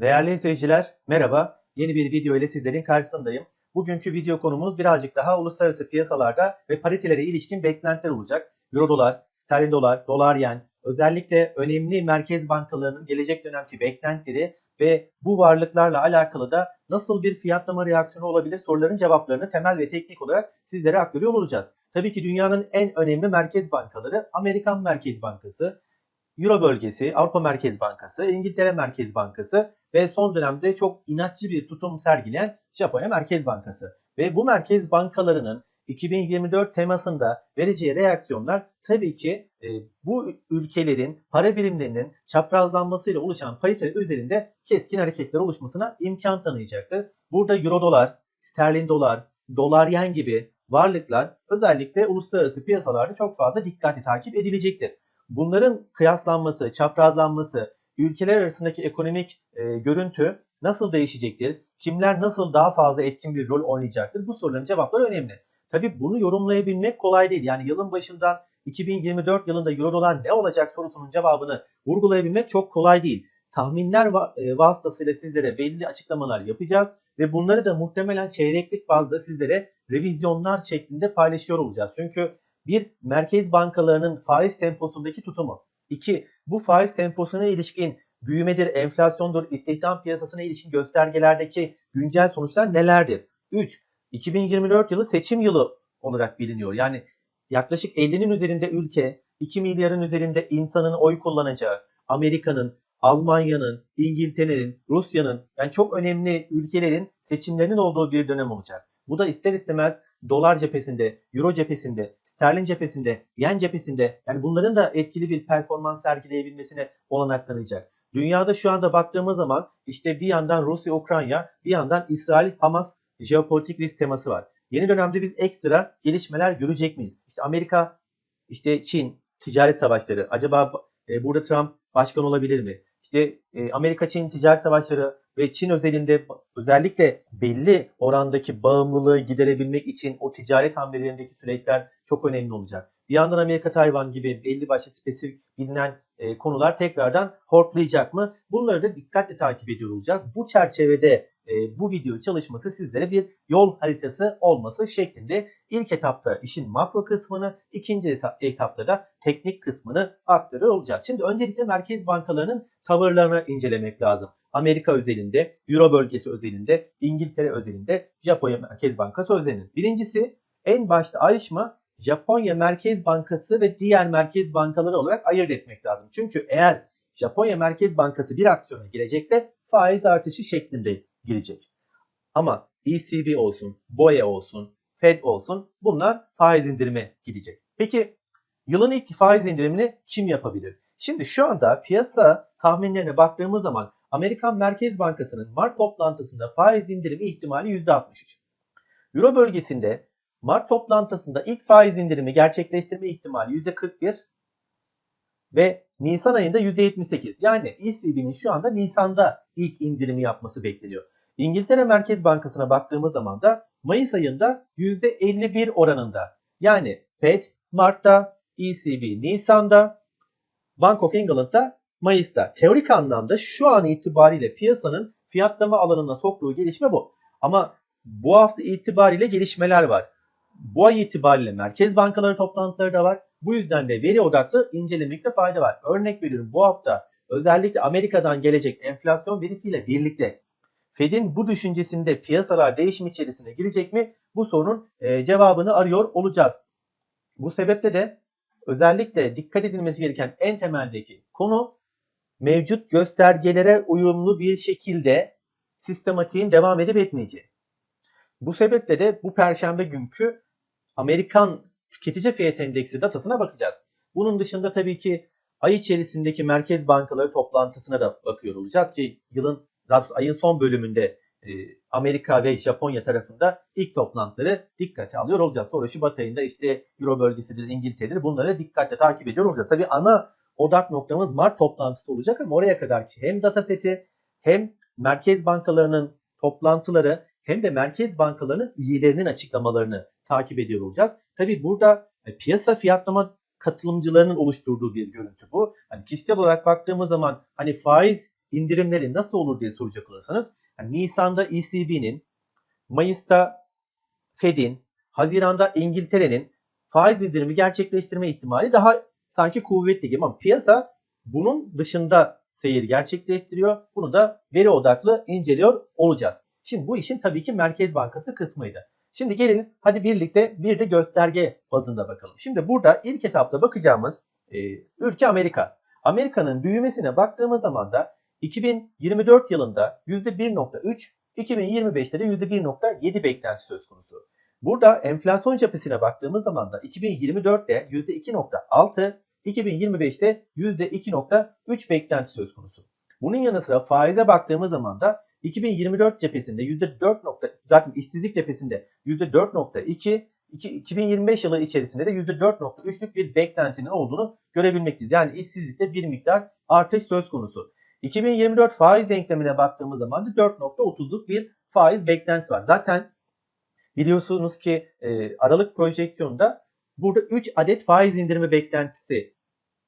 Değerli izleyiciler, merhaba. Yeni bir video ile sizlerin karşısındayım. Bugünkü video konumuz birazcık daha uluslararası piyasalarda ve paritelere ilişkin beklentiler olacak. Euro dolar, sterlin dolar, dolar yen, özellikle önemli merkez bankalarının gelecek dönemki beklentileri ve bu varlıklarla alakalı da nasıl bir fiyatlama reaksiyonu olabilir soruların cevaplarını temel ve teknik olarak sizlere aktarıyor olacağız. Tabii ki dünyanın en önemli merkez bankaları Amerikan Merkez Bankası, Euro bölgesi, Avrupa Merkez Bankası, İngiltere Merkez Bankası ve son dönemde çok inatçı bir tutum sergileyen Japonya Merkez Bankası. Ve bu merkez bankalarının 2024 temasında vereceği reaksiyonlar tabii ki e, bu ülkelerin para birimlerinin çaprazlanmasıyla oluşan pariteler üzerinde keskin hareketler oluşmasına imkan tanıyacaktır. Burada euro dolar, sterlin dolar, dolar yen gibi varlıklar özellikle uluslararası piyasalarda çok fazla dikkatli takip edilecektir. Bunların kıyaslanması, çaprazlanması, ülkeler arasındaki ekonomik e, görüntü nasıl değişecektir? Kimler nasıl daha fazla etkin bir rol oynayacaktır? Bu soruların cevapları önemli. Tabii bunu yorumlayabilmek kolay değil. Yani yılın başından 2024 yılında Euro dolar ne olacak sorusunun cevabını vurgulayabilmek çok kolay değil. Tahminler e, vasıtasıyla sizlere belli açıklamalar yapacağız ve bunları da muhtemelen çeyreklik bazda sizlere revizyonlar şeklinde paylaşıyor olacağız. Çünkü bir merkez bankalarının faiz temposundaki tutumu. İki bu faiz temposuna ilişkin büyümedir, enflasyondur, istihdam piyasasına ilişkin göstergelerdeki güncel sonuçlar nelerdir? 3. 2024 yılı seçim yılı olarak biliniyor. Yani yaklaşık 50'nin üzerinde ülke, 2 milyarın üzerinde insanın oy kullanacağı, Amerika'nın, Almanya'nın, İngiltere'nin, Rusya'nın yani çok önemli ülkelerin seçimlerinin olduğu bir dönem olacak. Bu da ister istemez dolar cephesinde, euro cephesinde, sterlin cephesinde, yen cephesinde yani bunların da etkili bir performans sergileyebilmesine olanak tanıyacak. Dünyada şu anda baktığımız zaman işte bir yandan Rusya, Ukrayna, bir yandan İsrail, Hamas jeopolitik risk teması var. Yeni dönemde biz ekstra gelişmeler görecek miyiz? İşte Amerika, işte Çin, ticaret savaşları. Acaba e, burada Trump başkan olabilir mi? İşte e, Amerika-Çin ticaret savaşları ve Çin özelinde özellikle belli orandaki bağımlılığı giderebilmek için o ticaret hamlelerindeki süreçler çok önemli olacak. Bir yandan Amerika-Tayvan gibi belli başlı spesifik bilinen e, konular tekrardan hortlayacak mı? Bunları da dikkatle takip ediyor olacağız. Bu çerçevede e, bu video çalışması sizlere bir yol haritası olması şeklinde ilk etapta işin makro kısmını, ikinci etapta da teknik kısmını aktarır olacağız. Şimdi öncelikle merkez bankalarının tavırlarını incelemek lazım. Amerika özelinde, Euro bölgesi özelinde, İngiltere özelinde, Japonya Merkez Bankası özelinde. Birincisi en başta ayrışma Japonya Merkez Bankası ve diğer merkez bankaları olarak ayırt etmek lazım. Çünkü eğer Japonya Merkez Bankası bir aksiyona girecekse faiz artışı şeklinde girecek. Ama ECB olsun, BOE olsun, Fed olsun bunlar faiz indirime gidecek. Peki yılın ilk faiz indirimini kim yapabilir? Şimdi şu anda piyasa tahminlerine baktığımız zaman Amerikan Merkez Bankası'nın Mart toplantısında faiz indirimi ihtimali %63. Euro bölgesinde Mart toplantısında ilk faiz indirimi gerçekleştirme ihtimali %41 ve Nisan ayında %78. Yani ECB'nin şu anda Nisan'da ilk indirimi yapması bekleniyor. İngiltere Merkez Bankası'na baktığımız zaman da Mayıs ayında %51 oranında. Yani Fed Mart'ta, ECB Nisan'da, Bank of England'da Mayıs'ta. Teorik anlamda şu an itibariyle piyasanın fiyatlama alanına soktuğu gelişme bu. Ama bu hafta itibariyle gelişmeler var. Bu ay itibariyle merkez bankaları toplantıları da var. Bu yüzden de veri odaklı incelemekte fayda var. Örnek veriyorum bu hafta özellikle Amerika'dan gelecek enflasyon verisiyle birlikte Fed'in bu düşüncesinde piyasalar değişim içerisine girecek mi? Bu sorunun e, cevabını arıyor olacağız. Bu sebeple de özellikle dikkat edilmesi gereken en temeldeki konu mevcut göstergelere uyumlu bir şekilde sistematiğin devam edip etmeyeceği. Bu sebeple de bu perşembe günkü Amerikan tüketici fiyat endeksi datasına bakacağız. Bunun dışında tabii ki ay içerisindeki merkez bankaları toplantısına da bakıyor olacağız ki yılın ayın son bölümünde e, Amerika ve Japonya tarafında ilk toplantıları dikkate alıyor olacağız. Sonra Şubat ayında işte Euro bölgesidir, İngiltere'dir bunları dikkatle takip ediyor olacağız. Tabii ana odak noktamız Mart toplantısı olacak ama oraya kadar ki hem data seti hem merkez bankalarının toplantıları hem de merkez bankalarının üyelerinin açıklamalarını takip ediyor olacağız. Tabi burada e, piyasa fiyatlama katılımcılarının oluşturduğu bir görüntü bu. Hani kişisel olarak baktığımız zaman hani faiz indirimleri nasıl olur diye soracak olursanız yani Nisan'da ECB'nin, Mayıs'ta Fed'in, Haziran'da İngiltere'nin faiz indirimi gerçekleştirme ihtimali daha sanki kuvvetli gibi ama piyasa bunun dışında seyir gerçekleştiriyor. Bunu da veri odaklı inceliyor olacağız. Şimdi bu işin tabii ki Merkez Bankası kısmıydı. Şimdi gelin hadi birlikte bir de gösterge bazında bakalım. Şimdi burada ilk etapta bakacağımız e, ülke Amerika. Amerika'nın büyümesine baktığımız zaman da 2024 yılında %1.3, 2025'te de %1.7 beklenti söz konusu. Burada enflasyon cephesine baktığımız zaman da 2024'te %2.6, 2025'te %2.3 beklenti söz konusu. Bunun yanı sıra faize baktığımız zaman da 2024 cephesinde %4. zaten işsizlik cephesinde %4.2, 2025 yılı içerisinde de %4.3'lük bir beklentinin olduğunu görebilmekteyiz. Yani işsizlikte bir miktar artış söz konusu. 2024 faiz denklemine baktığımız zaman da 4.30'luk bir faiz beklenti var. Zaten biliyorsunuz ki e, Aralık projeksiyonunda burada 3 adet faiz indirimi beklentisi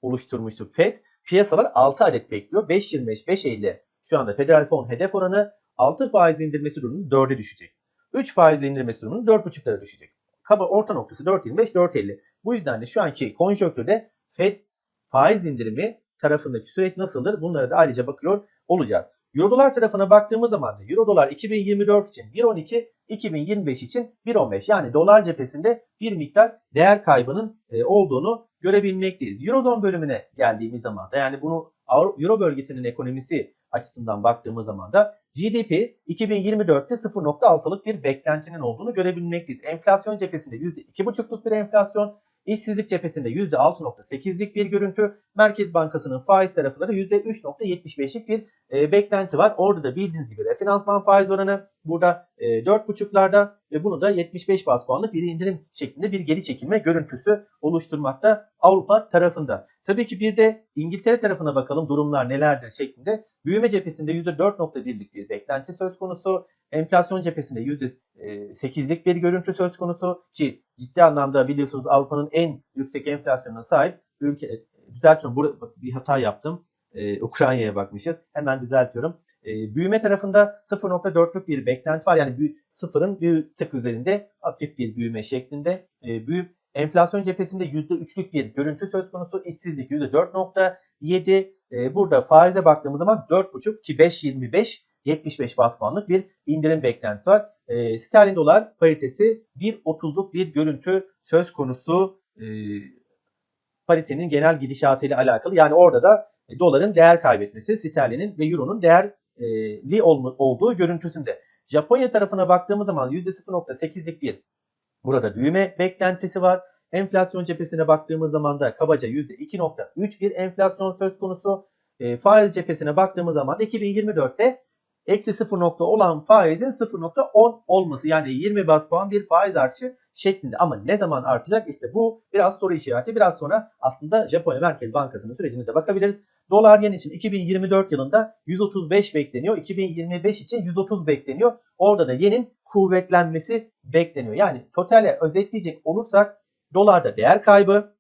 oluşturmuştuk FED. Piyasalar 6 adet bekliyor. 5.25, 5.50 şu anda federal fon hedef oranı 6 faiz indirmesi durumunda 4'e düşecek. 3 faiz indirmesi durumunda 4.5'lara düşecek. Kaba orta noktası 4.25, 4.50. Bu yüzden de şu anki konjonktürde FED faiz indirimi tarafındaki süreç nasıldır? Bunlara da ayrıca bakıyor olacağız. Euro tarafına baktığımız zaman da Euro dolar 2024 için 1.12, 2025 için 1.15. Yani dolar cephesinde bir miktar değer kaybının e, olduğunu görebilmekteyiz. Eurozone bölümüne geldiğimiz zaman da yani bunu Euro bölgesinin ekonomisi açısından baktığımız zaman da GDP 2024'te 0.6'lık bir beklentinin olduğunu görebilmekteyiz. Enflasyon cephesinde %2.5'luk bir enflasyon, İşsizlik cephesinde %6.8'lik bir görüntü. Merkez Bankası'nın faiz tarafında %3.75'lik bir e, beklenti var. Orada da bildiğiniz gibi refinansman faiz oranı burada e, 4.5'larda ve bunu da 75 bas puanlık bir indirim şeklinde bir geri çekilme görüntüsü oluşturmakta Avrupa tarafında. Tabii ki bir de İngiltere tarafına bakalım durumlar nelerdir şeklinde. Büyüme cephesinde %4.1'lik bir beklenti söz konusu. Enflasyon cephesinde %8'lik bir görüntü söz konusu ki ciddi anlamda biliyorsunuz Avrupa'nın en yüksek enflasyonuna sahip ülke. Düzeltiyorum burada bir hata yaptım. Ee, Ukrayna'ya bakmışız. Hemen düzeltiyorum. Ee, büyüme tarafında 0.4'lük bir beklenti var. Yani bir, sıfırın bir tık üzerinde hafif bir büyüme şeklinde. Ee, büyük enflasyon cephesinde %3'lük bir görüntü söz konusu. İşsizlik %4.7. Ee, burada faize baktığımız zaman 4.5 ki 5.25 75 bas puanlık bir indirim beklentisi var. E, sterlin dolar paritesi 1.30'luk bir görüntü söz konusu e, paritenin genel gidişatıyla alakalı. Yani orada da e, doların değer kaybetmesi, sterlinin ve euronun değerli olduğu görüntüsünde. Japonya tarafına baktığımız zaman %0.8'lik bir burada büyüme beklentisi var. Enflasyon cephesine baktığımız zaman da kabaca %2.3 bir enflasyon söz konusu. E, faiz cephesine baktığımız zaman 2024'te eksi 0 nokta olan faizin 0.10 olması yani 20 bas puan bir faiz artışı şeklinde. Ama ne zaman artacak? İşte bu biraz soru işareti. Biraz sonra aslında Japonya Merkez Bankası'nın sürecine de bakabiliriz. Dolar yen için 2024 yılında 135 bekleniyor. 2025 için 130 bekleniyor. Orada da yenin kuvvetlenmesi bekleniyor. Yani totale özetleyecek olursak dolarda değer kaybı,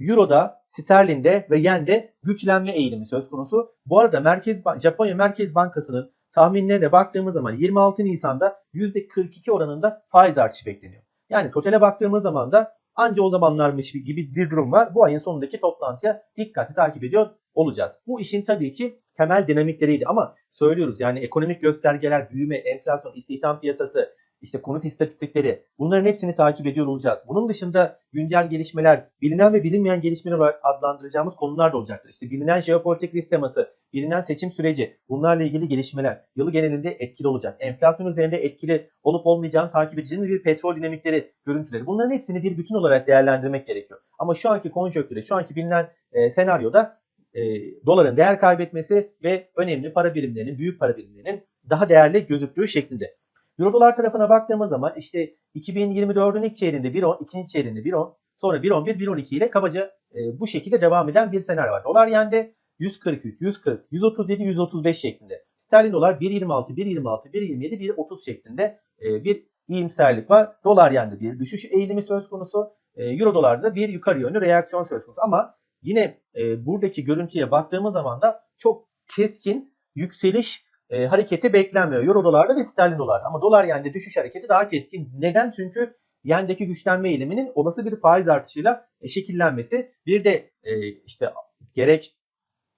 Euro'da, sterlinde ve yende güçlenme eğilimi söz konusu. Bu arada Merkez Japonya Merkez Bankası'nın tahminlerine baktığımız zaman 26 Nisan'da %42 oranında faiz artışı bekleniyor. Yani totale baktığımız zaman da anca o zamanlarmış gibi bir durum var. Bu ayın sonundaki toplantıya dikkatli takip ediyor olacağız. Bu işin tabii ki temel dinamikleriydi ama söylüyoruz yani ekonomik göstergeler, büyüme, enflasyon, istihdam piyasası, işte konut istatistikleri bunların hepsini takip ediyor olacağız. Bunun dışında güncel gelişmeler, bilinen ve bilinmeyen gelişmeler olarak adlandıracağımız konular da olacaktır. İşte bilinen jeopolitik risk teması, bilinen seçim süreci, bunlarla ilgili gelişmeler yılı genelinde etkili olacak. Enflasyon üzerinde etkili olup olmayacağını takip edeceğimiz bir petrol dinamikleri, görüntüleri. Bunların hepsini bir bütün olarak değerlendirmek gerekiyor. Ama şu anki konjonktüre, şu anki bilinen e, senaryoda e, doların değer kaybetmesi ve önemli para birimlerinin, büyük para birimlerinin daha değerli gözüktüğü şeklinde. Euro dolar tarafına baktığımız zaman işte 2024'ün ilk çeyreğinde 1.10, ikinci çeyreğinde 1.10, sonra 1.11, 1.12 ile kabaca e, bu şekilde devam eden bir senaryo var. Dolar yende 143, 140, 137, 135 şeklinde. Sterlin dolar 1.26, 1.26, 1.27, 1.30 şeklinde e, bir iyimserlik var. Dolar yende bir düşüş eğilimi söz konusu. E, Euro dolarda bir yukarı yönlü reaksiyon söz konusu. Ama yine e, buradaki görüntüye baktığımız zaman da çok keskin yükseliş e, hareketi beklenmiyor. Euro dolarda ve sterlin dolarda. Ama dolar yende düşüş hareketi daha keskin. Neden? Çünkü yendeki güçlenme eğiliminin olası bir faiz artışıyla e, şekillenmesi. Bir de e, işte gerek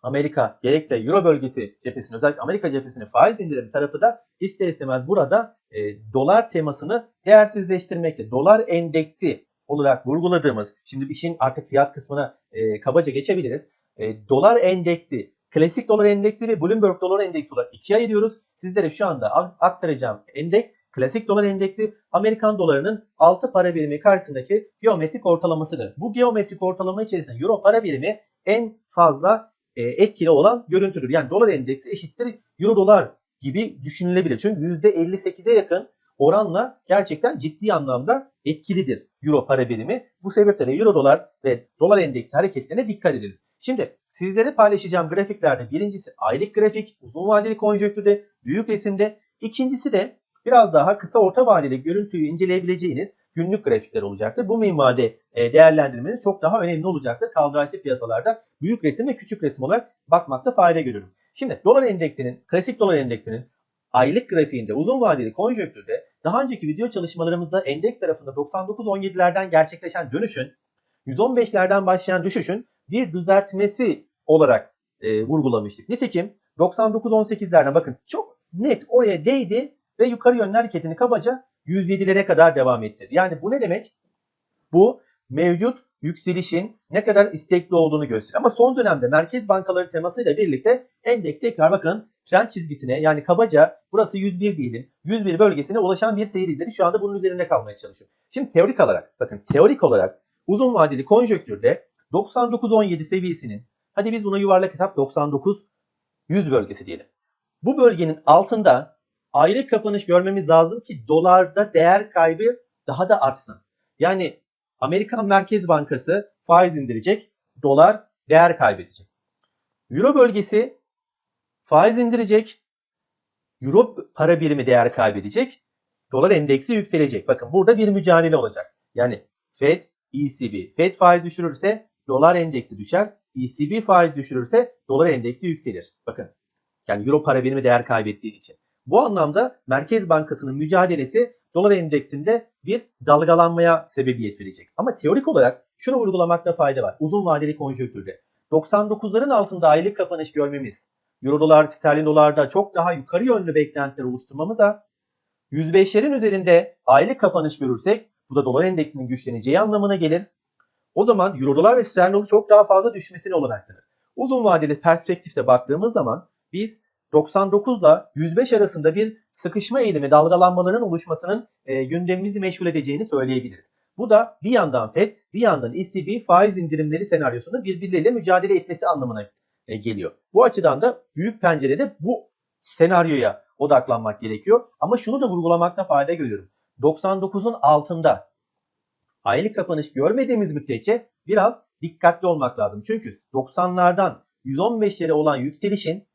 Amerika gerekse Euro bölgesi cephesinin özellikle Amerika cephesinin faiz indirimi tarafı da ister istemez burada e, dolar temasını değersizleştirmekte. Dolar endeksi olarak vurguladığımız, şimdi işin artık fiyat kısmına e, kabaca geçebiliriz. E, dolar endeksi, klasik dolar endeksi ve Bloomberg dolar endeksi olarak ikiye ayırıyoruz. Sizlere şu anda aktaracağım endeks, klasik dolar endeksi Amerikan dolarının 6 para birimi karşısındaki geometrik ortalamasıdır. Bu geometrik ortalama içerisinde euro para birimi en fazla e, etkili olan görüntüdür. Yani dolar endeksi eşittir euro dolar gibi düşünülebilir. Çünkü %58'e yakın oranla gerçekten ciddi anlamda etkilidir euro para birimi. Bu sebeple de euro dolar ve dolar endeksi hareketlerine dikkat edin. Şimdi sizlere paylaşacağım grafiklerde birincisi aylık grafik, uzun vadeli konjonktürde, büyük resimde. İkincisi de biraz daha kısa orta vadeli görüntüyü inceleyebileceğiniz günlük grafikler olacaktır. Bu minvalde e, değerlendirmeniz çok daha önemli olacaktır. Kaldıraçlı piyasalarda büyük resim ve küçük resim olarak bakmakta fayda görüyorum. Şimdi dolar endeksinin, klasik dolar endeksinin aylık grafiğinde uzun vadeli konjonktürde daha önceki video çalışmalarımızda endeks tarafında 99-17'lerden gerçekleşen dönüşün 115'lerden başlayan düşüşün bir düzeltmesi olarak e, vurgulamıştık. Nitekim 99-18'lerden bakın çok net oraya değdi ve yukarı yönlü hareketini kabaca 107'lere kadar devam ettirdi. Yani bu ne demek? Bu mevcut yükselişin ne kadar istekli olduğunu gösteriyor. Ama son dönemde merkez bankaları temasıyla birlikte endeks tekrar bakın trend çizgisine yani kabaca burası 101 diyelim 101 bölgesine ulaşan bir seyir izledi. Şu anda bunun üzerinde kalmaya çalışıyor. Şimdi teorik olarak bakın teorik olarak uzun vadeli konjonktürde 99-17 seviyesinin hadi biz buna yuvarlak hesap 99 100 bölgesi diyelim. Bu bölgenin altında aylık kapanış görmemiz lazım ki dolarda değer kaybı daha da artsın. Yani Amerikan Merkez Bankası faiz indirecek, dolar değer kaybedecek. Euro bölgesi faiz indirecek, Euro para birimi değer kaybedecek, dolar endeksi yükselecek. Bakın burada bir mücadele olacak. Yani Fed, ECB. Fed faiz düşürürse dolar endeksi düşer. ECB faiz düşürürse dolar endeksi yükselir. Bakın yani euro para birimi değer kaybettiği için. Bu anlamda Merkez Bankası'nın mücadelesi dolar endeksinde bir dalgalanmaya sebebiyet verecek. Ama teorik olarak şunu vurgulamakta fayda var. Uzun vadeli konjonktürde 99'ların altında aylık kapanış görmemiz, euro dolar, sterlin dolarda çok daha yukarı yönlü beklentiler oluşturmamıza 105'lerin üzerinde aylık kapanış görürsek bu da dolar endeksinin güçleneceği anlamına gelir. O zaman euro dolar ve sterlin dolar çok daha fazla düşmesine olanak tanır. Uzun vadeli perspektifte baktığımız zaman biz 99 ile 105 arasında bir sıkışma eğilimi dalgalanmaların oluşmasının e, gündemimizi meşgul edeceğini söyleyebiliriz. Bu da bir yandan FED bir yandan ECB faiz indirimleri senaryosunda birbirleriyle mücadele etmesi anlamına e, geliyor. Bu açıdan da büyük pencerede bu senaryoya odaklanmak gerekiyor. Ama şunu da vurgulamakta fayda görüyorum. 99'un altında aylık kapanış görmediğimiz müddetçe biraz dikkatli olmak lazım. Çünkü 90'lardan 115'lere olan yükselişin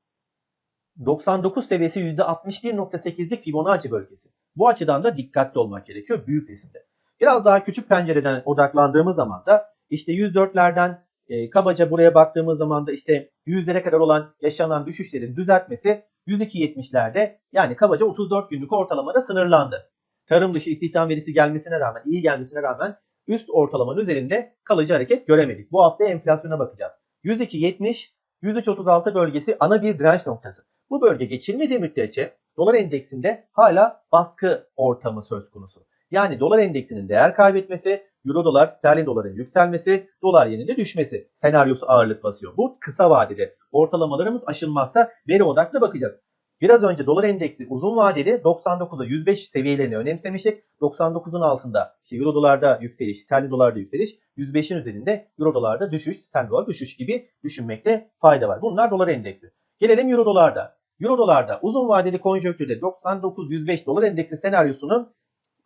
99 seviyesi %61.8'lik Fibonacci bölgesi. Bu açıdan da dikkatli olmak gerekiyor büyük resimde. Biraz daha küçük pencereden odaklandığımız zaman da işte 104'lerden e, kabaca buraya baktığımız zaman da işte 100'lere kadar olan yaşanan düşüşlerin düzeltmesi 102.70'lerde yani kabaca 34 günlük ortalamada sınırlandı. Tarım dışı istihdam verisi gelmesine rağmen, iyi gelmesine rağmen üst ortalamanın üzerinde kalıcı hareket göremedik. Bu hafta enflasyona bakacağız. 102.70, 103.36 bölgesi ana bir direnç noktası. Bu bölge geçilmediği müddetçe dolar endeksinde hala baskı ortamı söz konusu. Yani dolar endeksinin değer kaybetmesi, euro dolar, sterlin doların yükselmesi, dolar yeninde düşmesi senaryosu ağırlık basıyor. Bu kısa vadede ortalamalarımız aşılmazsa veri odaklı bakacağız. Biraz önce dolar endeksi uzun vadeli 99'a 105 seviyelerini önemsemiştik. 99'un altında işte euro dolarda yükseliş, sterlin dolarda yükseliş, 105'in üzerinde euro dolarda düşüş, sterlin dolar düşüş gibi düşünmekte fayda var. Bunlar dolar endeksi. Gelelim euro dolarda. Euro dolarda uzun vadeli konjonktürde 99-105 dolar endeksi senaryosunun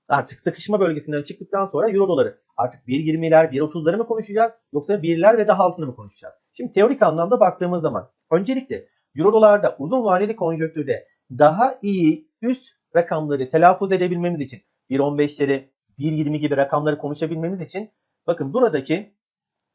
artık sıkışma bölgesinden çıktıktan sonra euro doları artık 1.20'ler 1.30'ları mı konuşacağız yoksa 1'ler ve daha altını mı konuşacağız? Şimdi teorik anlamda baktığımız zaman öncelikle euro dolarda uzun vadeli konjonktürde daha iyi üst rakamları telaffuz edebilmemiz için 1.15'leri 1.20 gibi rakamları konuşabilmemiz için bakın buradaki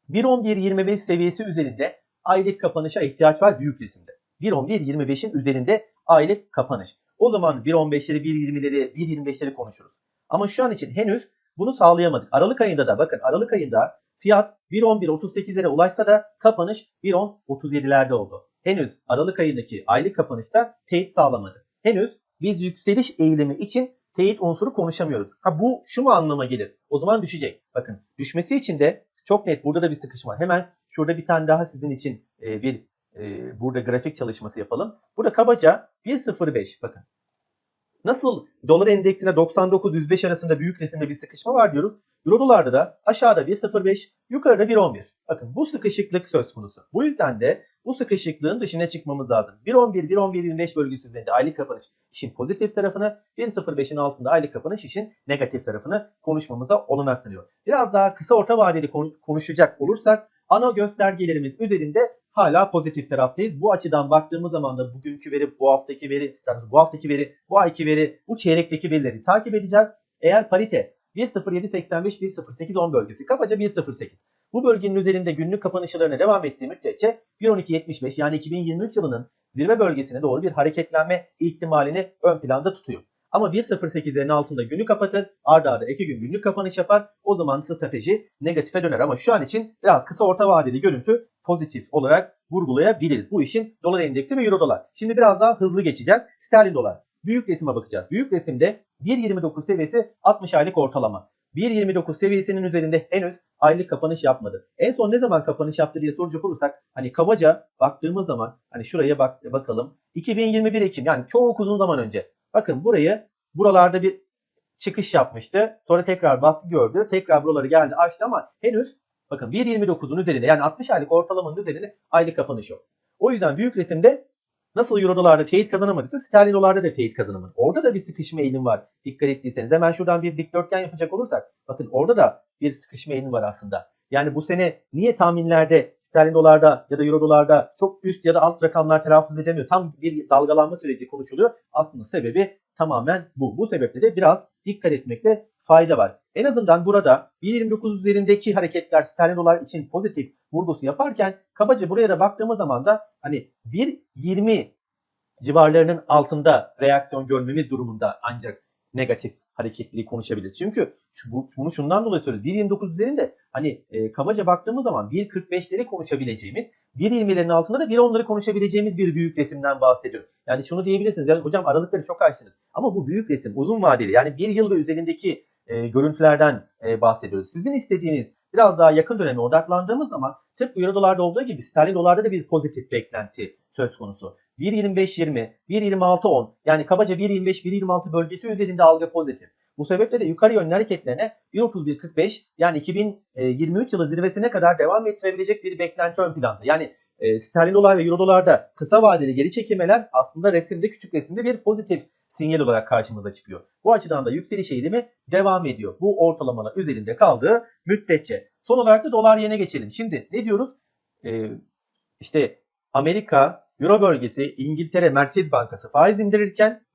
1.11.25 seviyesi üzerinde aylık kapanışa ihtiyaç var büyük resimde. 1.10-1.25'in üzerinde aylık kapanış. O zaman 1.15'leri, 1.20'leri, 1.25'leri konuşuruz. Ama şu an için henüz bunu sağlayamadık. Aralık ayında da bakın Aralık ayında fiyat 1.11.38'lere ulaşsa da kapanış 1.10.37'lerde oldu. Henüz Aralık ayındaki aylık kapanışta teyit sağlamadı. Henüz biz yükseliş eğilimi için teyit unsuru konuşamıyoruz. Ha bu şu mu anlama gelir? O zaman düşecek. Bakın düşmesi için de çok net burada da bir sıkışma. Hemen şurada bir tane daha sizin için e, bir e, burada grafik çalışması yapalım. Burada kabaca 1.05 bakın. Nasıl dolar endeksine 99-105 arasında büyük resimde bir sıkışma var diyoruz. Euro dolarda da aşağıda 1.05, yukarıda 1.11. Bakın bu sıkışıklık söz konusu. Bu yüzden de bu sıkışıklığın dışına çıkmamız lazım. 1.11, 1.11-25 bölgesi üzerinde aylık kapanış işin pozitif tarafını, 1.05'in altında aylık kapanış işin negatif tarafını konuşmamıza olanak tanıyor. Biraz daha kısa orta vadeli konuşacak olursak ana göstergelerimiz üzerinde hala pozitif taraftayız. Bu açıdan baktığımız zaman da bugünkü veri, bu haftaki veri, bu haftaki veri, bu ayki veri, bu çeyrekteki verileri takip edeceğiz. Eğer parite 1.0785 1.0810 bölgesi kabaca 1.08. Bu bölgenin üzerinde günlük kapanışlarına devam ettiği müddetçe 1.1275 yani 2023 yılının zirve bölgesine doğru bir hareketlenme ihtimalini ön planda tutuyor. Ama 1.08'lerin altında günü kapatır, arda arda 2 gün günlük kapanış yapar. O zaman strateji negatife döner ama şu an için biraz kısa orta vadeli görüntü pozitif olarak vurgulayabiliriz. Bu işin dolar endeksi ve euro dolar. Şimdi biraz daha hızlı geçeceğiz. Sterlin dolar. Büyük resime bakacağız. Büyük resimde 1.29 seviyesi 60 aylık ortalama. 1.29 seviyesinin üzerinde henüz aylık kapanış yapmadı. En son ne zaman kapanış yaptı diye soracak olursak hani kabaca baktığımız zaman hani şuraya bak bakalım 2021 Ekim yani çok uzun zaman önce. Bakın burayı buralarda bir çıkış yapmıştı. Sonra tekrar baskı gördü. Tekrar buraları geldi açtı ama henüz bakın 1.29'un üzerinde yani 60 aylık ortalamanın üzerinde aylık kapanış yok. O yüzden büyük resimde Nasıl euro dolarda teyit kazanamadıysa sterlin dolarda da teyit kazanamadı. Orada da bir sıkışma eğilim var. Dikkat ettiyseniz hemen şuradan bir dikdörtgen yapacak olursak bakın orada da bir sıkışma eğilim var aslında. Yani bu sene niye tahminlerde sterlin dolarda ya da euro dolarda çok üst ya da alt rakamlar telaffuz edemiyor. Tam bir dalgalanma süreci konuşuluyor. Aslında sebebi tamamen bu. Bu sebeple de biraz dikkat etmekte fayda var. En azından burada 1.29 üzerindeki hareketler sterlin dolar için pozitif vurgusu yaparken kabaca buraya da baktığımız zaman da hani 1.20 civarlarının altında reaksiyon görmemiz durumunda ancak negatif hareketliği konuşabiliriz. Çünkü bunu şundan dolayı söylüyoruz. 1.29 üzerinde hani e, kabaca baktığımız zaman 1.45'leri konuşabileceğimiz, 1.20'lerin altında da 1.10'ları konuşabileceğimiz bir büyük resimden bahsediyorum. Yani şunu diyebilirsiniz. Yani hocam aralıkları çok açsınız. Ama bu büyük resim uzun vadeli yani bir yıl ve üzerindeki e, görüntülerden e, bahsediyoruz. Sizin istediğiniz biraz daha yakın döneme odaklandığımız zaman tıpkı euro dolarda olduğu gibi sterlin dolarda da bir pozitif beklenti söz konusu. 1.25-20, 1.26-10 yani kabaca 1.25-1.26 bölgesi üzerinde algı pozitif. Bu sebeple de yukarı yönlü hareketlerine 1.31-45 yani 2023 yılı zirvesine kadar devam ettirebilecek bir beklenti ön planda. Yani e, sterlin dolar ve euro dolarda kısa vadeli geri çekilmeler aslında resimde küçük resimde bir pozitif sinyal olarak karşımıza çıkıyor. Bu açıdan da yükseliş eğilimi devam ediyor. Bu ortalamalar üzerinde kaldığı müddetçe. Son olarak da dolar yene geçelim. Şimdi ne diyoruz? Ee, işte Amerika, Euro bölgesi, İngiltere Merkez Bankası faiz indirirken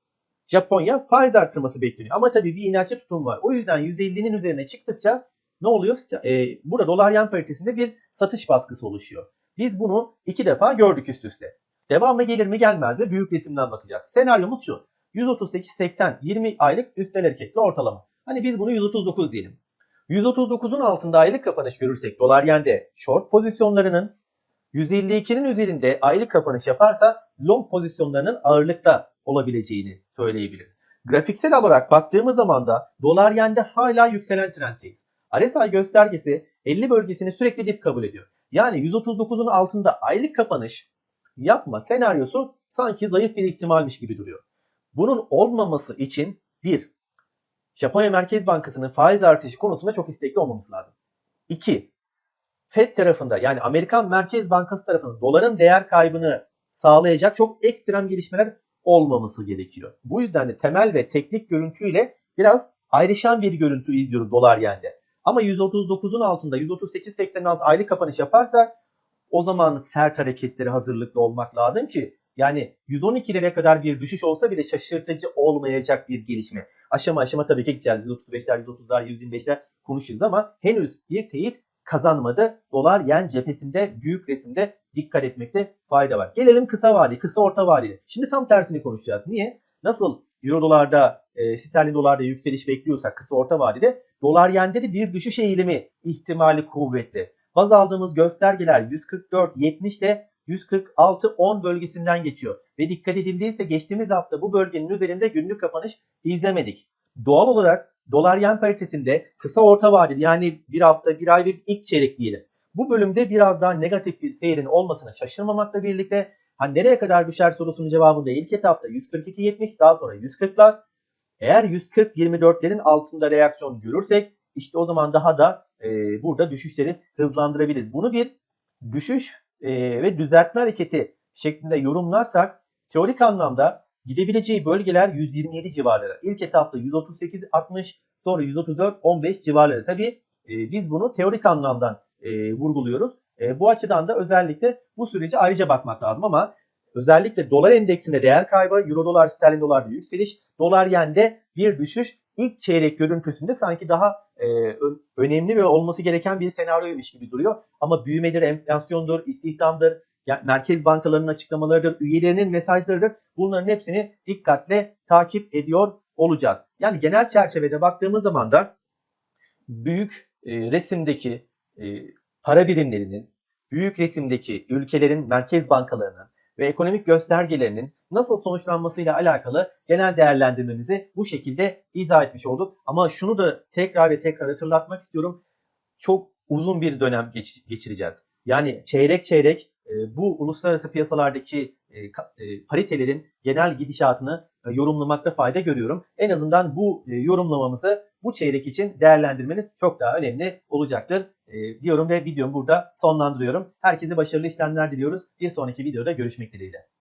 Japonya faiz arttırması bekleniyor. Ama tabii bir inatçı tutum var. O yüzden 150'nin üzerine çıktıkça ne oluyor? Ee, burada dolar yan paritesinde bir satış baskısı oluşuyor. Biz bunu iki defa gördük üst üste. Devamı gelir mi gelmez mi? Büyük resimden bakacağız. Senaryomuz şu. 138-80 20 aylık üstel hareketli ortalama. Hani biz bunu 139 diyelim. 139'un altında aylık kapanış görürsek dolar yende short pozisyonlarının 152'nin üzerinde aylık kapanış yaparsa long pozisyonlarının ağırlıkta olabileceğini söyleyebiliriz. Grafiksel olarak baktığımız zaman da dolar yende hala yükselen trenddeyiz. RSI göstergesi 50 bölgesini sürekli dip kabul ediyor. Yani 139'un altında aylık kapanış yapma senaryosu sanki zayıf bir ihtimalmiş gibi duruyor. Bunun olmaması için bir, Japonya Merkez Bankası'nın faiz artışı konusunda çok istekli olmamız lazım. İki, FED tarafında yani Amerikan Merkez Bankası tarafında doların değer kaybını sağlayacak çok ekstrem gelişmeler olmaması gerekiyor. Bu yüzden de temel ve teknik görüntüyle biraz ayrışan bir görüntü izliyoruz dolar yende. Ama 139'un altında 138.86 aylık kapanış yaparsa o zaman sert hareketleri hazırlıklı olmak lazım ki yani 112'lere kadar bir düşüş olsa bile şaşırtıcı olmayacak bir gelişme. Aşama aşama tabii ki gideceğiz. 135'ler, 130'lar, 125'ler konuşacağız ama henüz bir teyit kazanmadı. Dolar yen cephesinde büyük resimde dikkat etmekte fayda var. Gelelim kısa vadeli, kısa orta vadeli. Şimdi tam tersini konuşacağız. Niye? Nasıl euro dolarda, e, sterlin dolarda yükseliş bekliyorsak kısa orta vadede dolar yende de bir düşüş eğilimi ihtimali kuvvetli. Baz aldığımız göstergeler 144.70 ile 146.10 bölgesinden geçiyor. Ve dikkat edildiyse geçtiğimiz hafta bu bölgenin üzerinde günlük kapanış izlemedik. Doğal olarak dolar yen paritesinde kısa orta vadeli yani bir hafta bir ay bir ilk çeyrek diyelim. Bu bölümde biraz daha negatif bir seyrin olmasına şaşırmamakla birlikte hani nereye kadar düşer sorusunun cevabında ilk etapta 142.70 daha sonra 140'lar. Eğer 140-24'lerin altında reaksiyon görürsek işte o zaman daha da e, burada düşüşleri hızlandırabilir. Bunu bir düşüş e, ve düzeltme hareketi şeklinde yorumlarsak teorik anlamda gidebileceği bölgeler 127 civarları. İlk etapta 138-60 sonra 134-15 civarları. Tabi e, biz bunu teorik anlamdan e, vurguluyoruz. E, bu açıdan da özellikle bu sürece ayrıca bakmak lazım ama özellikle dolar endeksinde değer kaybı, euro dolar, sterlin dolarda yükseliş, dolar yende bir düşüş ilk çeyrek görüntüsünde sanki daha e, önemli ve olması gereken bir senaryoymuş gibi duruyor. Ama büyümedir, enflasyondur, istihdamdır, merkez bankalarının açıklamalarıdır, üyelerinin mesajlarıdır. Bunların hepsini dikkatle takip ediyor olacağız. Yani genel çerçevede baktığımız zaman da büyük e, resimdeki para birimlerinin, büyük resimdeki ülkelerin merkez bankalarının ve ekonomik göstergelerinin nasıl sonuçlanmasıyla alakalı genel değerlendirmemizi bu şekilde izah etmiş olduk. Ama şunu da tekrar ve tekrar hatırlatmak istiyorum. Çok uzun bir dönem geç- geçireceğiz. Yani çeyrek çeyrek e, bu uluslararası piyasalardaki e, e, paritelerin genel gidişatını e, yorumlamakta fayda görüyorum. En azından bu e, yorumlamamızı bu çeyrek için değerlendirmeniz çok daha önemli olacaktır e, diyorum ve videomu burada sonlandırıyorum. Herkese başarılı işlemler diliyoruz. Bir sonraki videoda görüşmek dileğiyle.